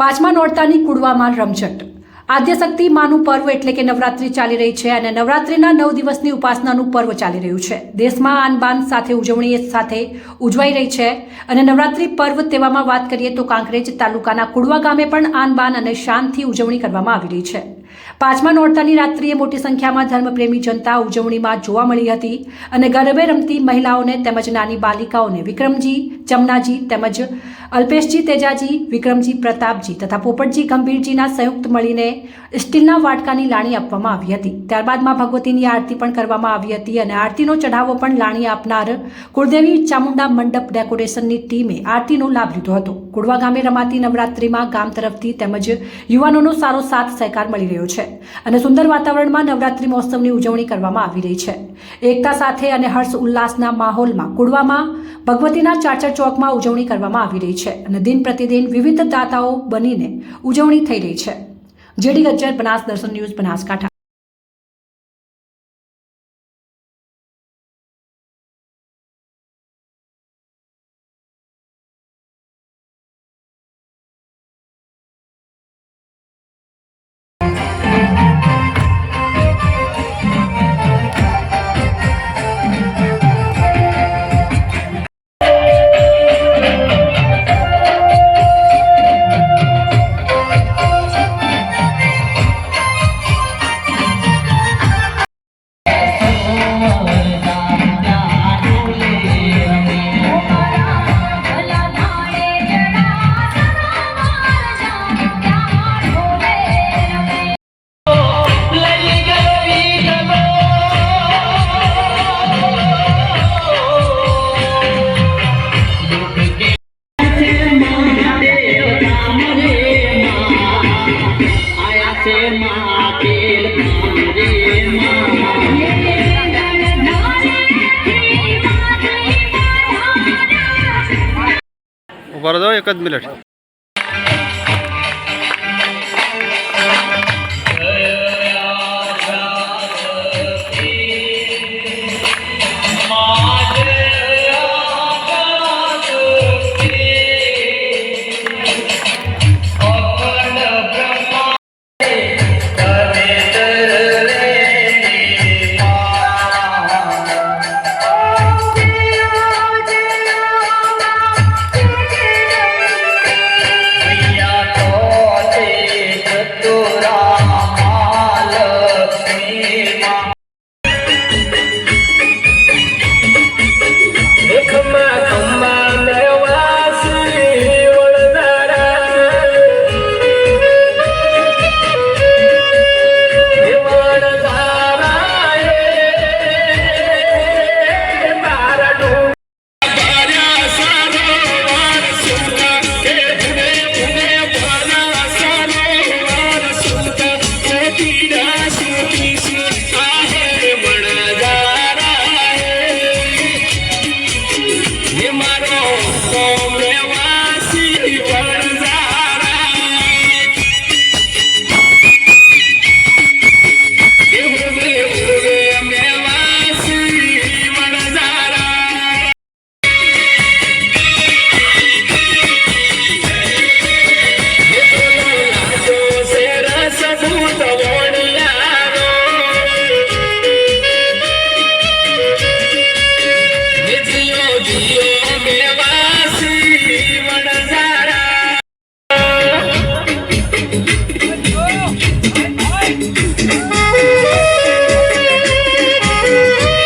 પાંચમા નોરતાની કુડવામાં રમઝટ. આદ્યશક્તિ માનું પર્વ એટલે કે નવરાત્રિ ચાલી રહી છે અને નવરાત્રિના નવ દિવસની ઉપાસનાનું પર્વ ચાલી રહ્યું છે. દેશમાં આનબાન સાથે ઉજવણી સાથે ઉજવાઈ રહી છે અને નવરાત્રિ પર્વ તેવામાં વાત કરીએ તો કાંકરેજ તાલુકાના કુડવા ગામે પણ આનબાન અને શાનથી ઉજવણી કરવામાં આવી રહી છે. પાંચમા નોરતાની રાત્રિએ મોટી સંખ્યામાં ધર્મપ્રેમી જનતા ઉજવણીમાં જોવા મળી હતી અને ગરબે રમતી મહિલાઓને તેમજ નાની બાલિકાઓને વિક્રમજી ચમનાજી તેમજ અલ્પેશજી તેજાજી, વિક્રમજી પ્રતાપજી તથા પોપટજી ગંભીરજીના સંયુક્ત મળીને સ્ટીલના વાટકાની લાણી આપવામાં આવી હતી. ત્યારબાદમાં ભગવતીની આરતી પણ કરવામાં આવી હતી અને આરતીનો ચઢાવો પણ લાણી આપનાર કુળદેવી ચામુંડા મંડપ ડેકોરેશનની ટીમે આરતીનો લાભ લીધો હતો. કુડવા ગામે રમાતી નવરાત્રિમાં ગામ તરફથી તેમજ યુવાનોનો સારો સાથ સહકાર મળી રહ્યો છે અને સુંદર વાતાવરણમાં નવરાત્રિ મહોત્સવની ઉજવણી કરવામાં આવી રહી છે. એકતા સાથે અને હર્ષ ઉલ્લાસના માહોલમાં કુડવામાં ભગવતીના ચાચર ચોકમાં ઉજવણી કરવામાં આવી રહી છે અને દિન પ્રતિદિન વિવિધ દાતાઓ બનીને ઉજવણી થઈ રહી છે. જેડી ગજ્જર બનાસ દર્શન ન્યૂઝ બનાસકાંઠા. ઊભા રહો એક જ મિનિટ. மேமா